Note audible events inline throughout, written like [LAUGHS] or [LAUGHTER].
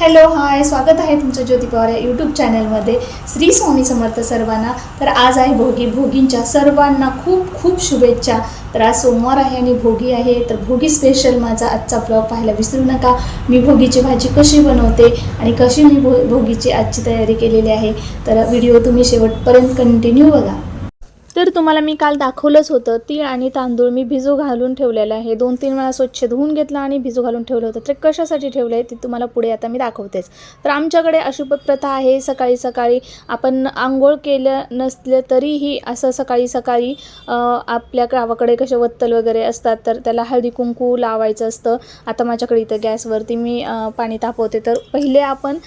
Hello hi स्वागत आहे तुमचं ज्योती पवार या यूट्यूब चॅनलमध्ये श्री स्वामी समर्थ सर्वांना. तर आज आहे भोगी. भोगींच्या सर्वांना खूप खूप शुभेच्छा. तर आज सोमवार आहे आणि भोगी आहे. तर भोगी स्पेशल माझा आजचा ब्लॉग पाहायला विसरू नका. मी भोगीची भाजी कशी बनवते आणि कशी मी भो भोगीची आजची तयारी केलेली आहे. तर व्हिडिओ तुम्ही शेवटपर्यंत कंटिन्यू बघा. तर तुम्हाला मी काल दाखवलंच होतं तीळ आणि तांदूळ मी भिजू घालून ठेवलेलं आहे. दोन तीन वेळा स्वच्छ धुवून घेतलं आणि भिजू घालून ठेवलं होतं. ते कशासाठी ठेवलं आहे ते तुम्हाला पुढे आता मी दाखवतेच. तर आमच्याकडे अशी प्रथा आहे सकाळी सकाळी आपण आंघोळ केलं नसलं तरीही असं सकाळी सकाळी आपल्या गावाकडे कसे वत्तल वगैरे असतात तर त्याला हळदी कुंकू लावायचं असतं. आता माझ्याकडे इथं गॅसवरती मी पाणी तापवते. तर पहिले आपण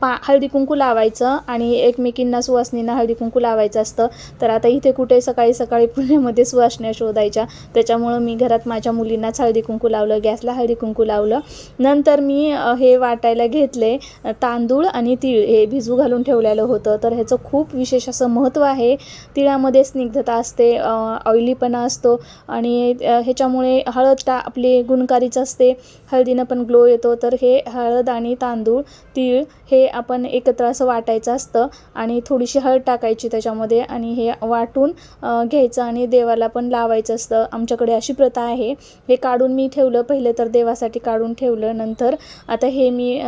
पा हळदी कुंकू लावायचं आणि एकमेकींना सुवासनींना हळदी कुंकू लावायचं असतं. तर आता इथे कुठे सकाळी सकाळी पुण्यामध्ये सुवासण्या शोधायच्या. त्याच्यामुळं मी घरात माझ्या मुलींनाच हळदी कुंकू लावलं गॅसला हळदी कुंकू लावलं. नंतर मी हे वाटायला घेतले तांदूळ आणि तीळ हे भिजू घालून ठेवलेलं होतं. तर ह्याचं खूप विशेष असं महत्त्व आहे. तिळामध्ये स्निग्धता असते ऑइलीपणा असतो आणि ह्याच्यामुळे हळद टा आपली गुणकारीच असते. हळदीनं पण ग्लो येतो. तर हे हळद आणि तांदूळ तीळ हे आपण एकत्र असं वाटायचं असतं आणि थोडीशी हळद टाकायची त्याच्यामध्ये आणि हे वाटून काढून घ्यायचं आणि देवाला पण लावायचं असतं. आमच्याकडे अशी प्रथा आहे. हे काढून मी ठेवलं. पहिले तर देवासाठी काढून ठेवलं. नंतर आता हे मी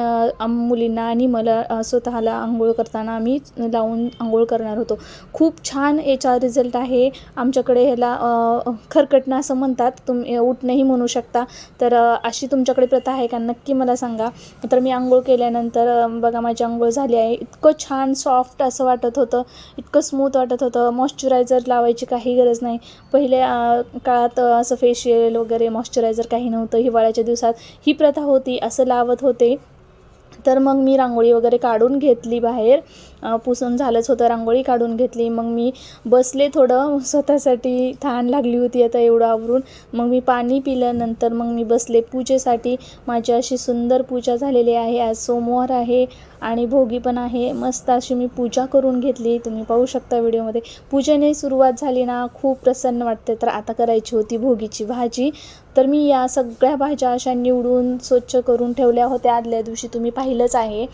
मुलींना आणि मला स्वतःला आंघोळ करताना आम्ही लावून आंघोळ करणार होतो. खूप छान याचा रिझल्ट आहे. आमच्याकडे ह्याला खरकटणं असं म्हणतात. तुम्ही उठणंही म्हणू शकता. तर अशी तुमच्याकडे प्रथा आहे का? नक्की मला सांगा. तर मी आंघोळ केल्यानंतर बघा माझी आंघोळ झाली आहे. इतकं छान सॉफ्ट असं वाटत होतं. इतकं स्मूथ वाटत होतं. मॉइश्चरायझर लावायची काही गरज नाही. पहिल्या काळात असं फेशियल वगैरे मॉइश्चरायझर काही नव्हतं. हिवाळ्याच्या दिवसात ही प्रथा होती. असं लावत होते. तर मग मी रांगोळी वगैरे काढून घेतली बाहेर. पुसून झालंच होतं रांगोळी काढून घेतली. मग मी बसले थोडं स्वतःसाठी तहान लागली होती आता एवढं आवरून. मग मी पाणी पिल्यानंतर मग मी बसले. पूजेसाठी माझी अशी सुंदर पूजा झालेली आहे. आज सोमवार आहे आणि भोगी पण आहे. मस्त अशी मी पूजा करून घेतली. तुम्ही पाहू शकता व्हिडिओमध्ये. पूजेने सुरुवात झाली ना खूप प्रसन्न वाटते. तर आता करायची होती भोगीची भाजी. तर मी या सगळ्या भाज्या अशा निवडून स्वच्छ करून ठेवल्या होत्या. आदल्या दिवशी तुम्ही पाहिलंच आहे.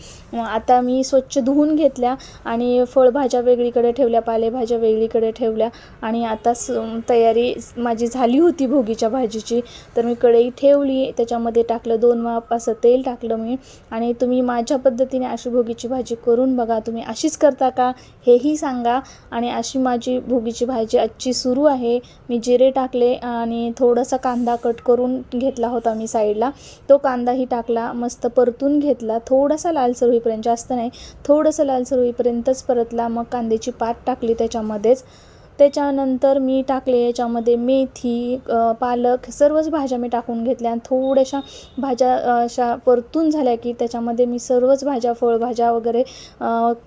आता मी स्वच्छ धुवून घेतल्या आणि फळभाज्या वेगळीकडे ठेवल्या पालेभाज्या वेगळीकडे ठेवल्या आणि आता स तयारी माझी झाली होती भोगीच्या भाजीची. तर मी कढई ठेवली त्याच्यामध्ये टाकलं दोन माप असं तेल टाकलं मी आणि तुम्ही माझ्या पद्धतीने अशी भोगीची भाजी करून बघा. तुम्ही अशीच करता का हेही सांगा आणि अशी माझी भोगीची भाजी आजची सुरू आहे. मी जिरे टाकले आणि थोडासा कांदा कट कट करून घेतला होता मी साईडला. तो कांदाही टाकला मस्त परतून घेतला. थोडासा लालसर होईपर्यंत जास्त नाही थोडंसं लालसर होईपर्यंतच परतला. मग कांद्याची पात टाकली त्याच्यामध्येच. त्याच्यानंतर मी टाकले याच्यामध्ये मेथी पालक सर्वच भाज्या मी टाकून घेतल्या. आणि थोड्याशा भाज्या अशा परतून झाल्या की त्याच्यामध्ये मी सर्वच भाज्या फळभाज्या वगैरे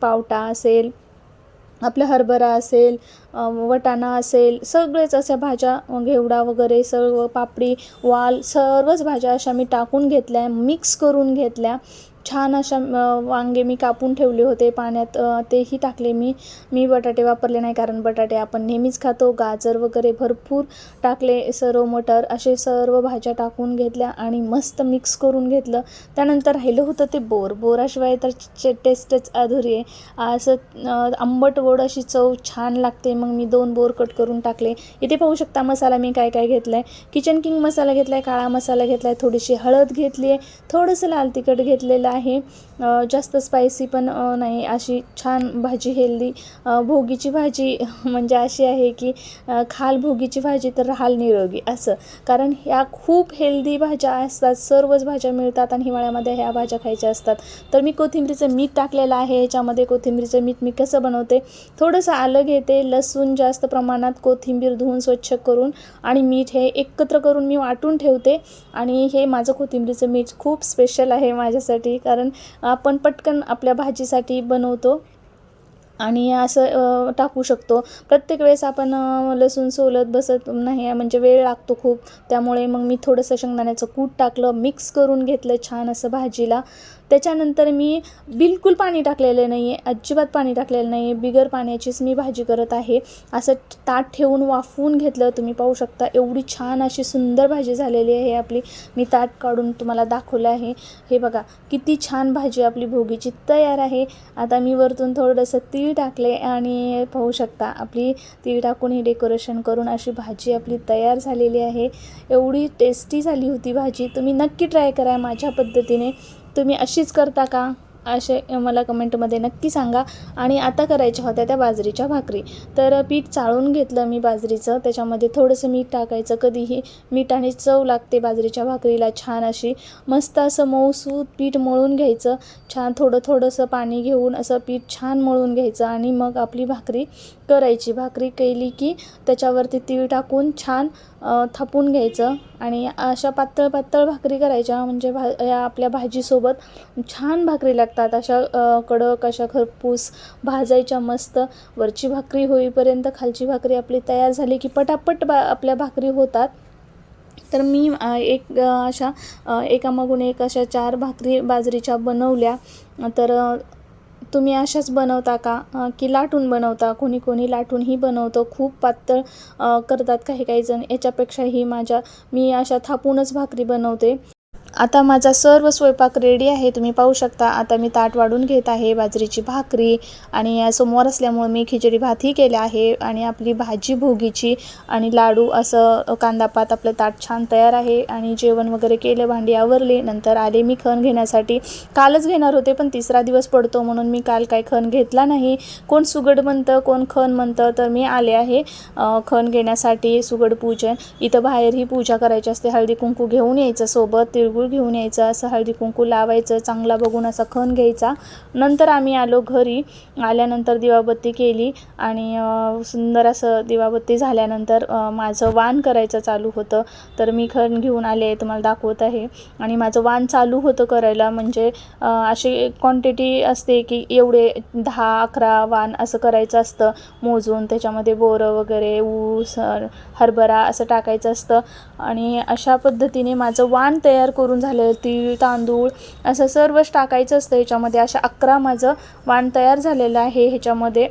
पावटा असेल आपला हरभरा असेल वटाणा असेल सगळेच अशा भाज्या घेवडा वगैरे सर्व पापडी वाल सर्वच भाज्या अशा मी टाकून घेतल्या मिक्स करून घेतल्या. छान अशा वांगे मी कापून ठेवले होते पाण्यात. तेही टाकले मी. मी बटाटे वापरले नाही कारण बटाटे आपण नेहमीच खातो. गाजर वगैरे भरपूर टाकले सर्व मटर असे सर्व भाज्या टाकून घेतल्या आणि मस्त मिक्स करून घेतलं. त्यानंतर राहिलं होतं ते बोर. बोराशिवाय तर चे टेस्टच अधुरी आहे. असं आंबट गोड अशी चव छान लागते. मग मी दोन बोर कट करून टाकले. इथे पाहू शकता मसाला मी काय काय घेतला आहे किचन किंग मसाला घेतला आहे काळा मसाला घेतला आहे थोडीशी हळद घेतली आहे थोडंसं लाल तिखट घेतलेलं आहे. जास्त स्पायसी पण नाही अशी छान भाजी हेल्दी भोगीची भाजी [LAUGHS] म्हणजे अशी आहे की खाल भोगीची भाजी तर राहाल निरोगी असं. कारण ह्या खूप हेल्दी भाज्या असतात सर्वच भाज्या मिळतात आणि हिवाळ्यामध्ये ह्या भाज्या खायच्या असतात. तर मी कोथिंबीरीचं मीठ टाकलेलं आहे याच्यामध्ये कोथिंबीरीचं मीठ मी कसं बनवते थोडंसं आलं घेते लसूण जास्त प्रमाणात कोथिंबीर धुवून स्वच्छ करून आणि मीठ हे एकत्र करून मी वाटून ठेवते. आणि हे माझं कोथिंबीरीचं मीठ खूप स्पेशल आहे माझ्यासाठी कारण आपण पटकन आपल्या भाजीसाठी बनवतो. आणि असं टाकू शकतो. प्रत्येक वेळेस आपण लसूण सोलत बसत नाही म्हणजे वेळ लागतो खूप. त्यामुळे मग मी थोडंसं शेंगदाण्याचं कूट टाकलं मिक्स करून घेतलं छान असं भाजीला. त्याच्यानंतर मी बिलकुल पाणी टाकलेलं नाही आहे अजिबात पाणी टाकलेलं नाही आहे बिगर पाण्याचीच मी भाजी करत आहे. असं ताट ठेवून वाफवून घेतलं तुम्ही पाहू शकता. एवढी छान अशी सुंदर भाजी झालेली आहे आपली. मी ताट काढून तुम्हाला दाखवलं आहे. हे बघा किती छान भाजी आपली भोगीची तयार आहे. आता मी वरतून थोडंसं तीळ टाकले आणि पाहू शकता आपली तीळ टाकून ही डेकोरेशन करून अशी भाजी आपली तयार झालेली आहे. एवढी टेस्टी झाली होती भाजी. तुम्ही नक्की ट्राय करा माझ्या पद्धतीने. तुम्ही अशीच करता का? असे मला कमेंटमध्ये नक्की सांगा. आणि आता करायच्या होत्या त्या बाजरीच्या भाकरी. तर पीठ चाळून घेतलं मी बाजरीचं. त्याच्यामध्ये थोडंसं मीठ टाकायचं. कधीही मीठ आणि चव लागते बाजरीच्या भाकरीला छान अशी. मस्त असं मऊसूत पीठ मळून घ्यायचं. छान थोडं थोडंसं पाणी घेऊन असं पीठ छान मळून घ्यायचं. आणि मग आपली भाकरी करायची. भाकरी केली की त्याच्यावरती तीळ टाकून छान थापून घ्यायचं आणि अशा पातळ पातळ भाकरी करायच्या. म्हणजे भा या आपल्या भाजीसोबत छान भाकरी लागतात. अशा कडक अशा खरपूस भाजायच्या मस्त. वरची भाकरी होईपर्यंत खालची भाकरी आपली तयार झाली की पटापट बा आपल्या भाकरी होतात. तर मी एक अशा एकामागून एक अशा चार भाकरी बाजरीच्या बनवल्या. तर तुम्ही अशाच बनवता का? की लाटून बनवता? कोणी कोणी लाटूनही बनवतं. खूप पातळ करतात काही काही जण. याच्यापेक्षाही माझ्या मी अशा थापूनच भाकरी बनवते. आता माझा सर्व स्वयंपाक रेडी आहे. तुम्ही पाहू शकता. आता मी ताट वाढून घेत आहे बाजरीची भाकरी आणि समोर असल्यामुळे मी खिचडी भातही केला आहे आणि आपली भाजी भोगीची आणि लाडू असं कांदापात आपलं ताट छान तयार आहे आणि जेवण वगैरे केलं भांडी आवरली नंतर आले मी खण घेण्यासाठी. कालच घेणार होते पण तिसरा दिवस पडतो म्हणून मी काल काय खण घेतला नाही. कोण सुगड म्हणतं कोण खण म्हणतं तर मी आले आहे. खण घेण्यासाठी सुगड पूजन. इथं बाहेरही पूजा करायची असते हळदी कुंकू घेऊन यायचं सोबत. तिळगुळ घेऊन यायचं असं हळदी कुंकू लावायचं चांगला बघून असा खण घ्यायचा. नंतर आम्ही आलो घरी. आल्यानंतर दिवाबत्ती केली आणि सुंदर असं दिवाबत्ती झाल्यानंतर माझं वाण करायचं चालू होतं. तर मी खण घेऊन आले तुम्हाला दाखवत आहे. आणि माझं वाण चालू होतं करायला म्हणजे अशी क्वांटिटी असते की एवढे दहा अकरा वाण असं करायचं असतं. मोजून त्याच्यामध्ये बोरं वगैरे ऊस हरभरा असं टाकायचं असतं. आणि अशा पद्धतीने माझं वाण तयार करून झालं तीळ तांदूळ असं सर्वच टाकायचं असतं. ह्याच्यामध्ये अशा अकरा माझं वाण तयार झालेलं आहे. ह्याच्यामध्ये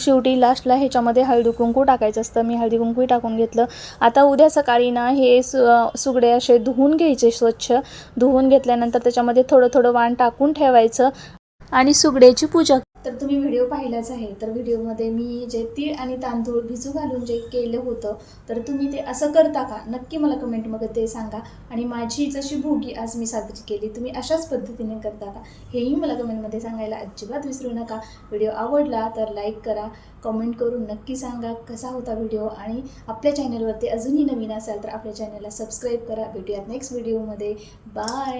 शेवटी लास्टला ह्याच्यामध्ये हळदी कुंकू टाकायचं असतं. मी हळदी कुंकूही टाकून घेतलं. आता उद्या सकाळी ना हे सु सुगडे असे धुवून घ्यायचे स्वच्छ. धुवून घेतल्यानंतर त्याच्यामध्ये थोडं थोडं वाण टाकून ठेवायचं. आणि सुगड्याची पूजा तर तुम्ही व्हिडिओ पाहिलाच आहे. तर व्हिडिओमध्ये मी जे तीळ आणि तांदूळ भिजू घालून जे केलं होतं तर तुम्ही ते असं करता का? नक्की मला कमेंटमध्ये ते सांगा. आणि माझी जशी भोगी आज मी साजरी केली तुम्ही अशाच पद्धतीने करता का? हेही मला कमेंटमध्ये सांगायला अजिबात विसरू नका. व्हिडिओ आवडला तर लाईक करा. कमेंट करून नक्की सांगा कसा होता व्हिडिओ आणि आपल्या चॅनलवरती अजूनही नवीन असाल तर आपल्या चॅनलला सबस्क्राईब करा. भेटूयात नेक्स्ट व्हिडिओमध्ये बाय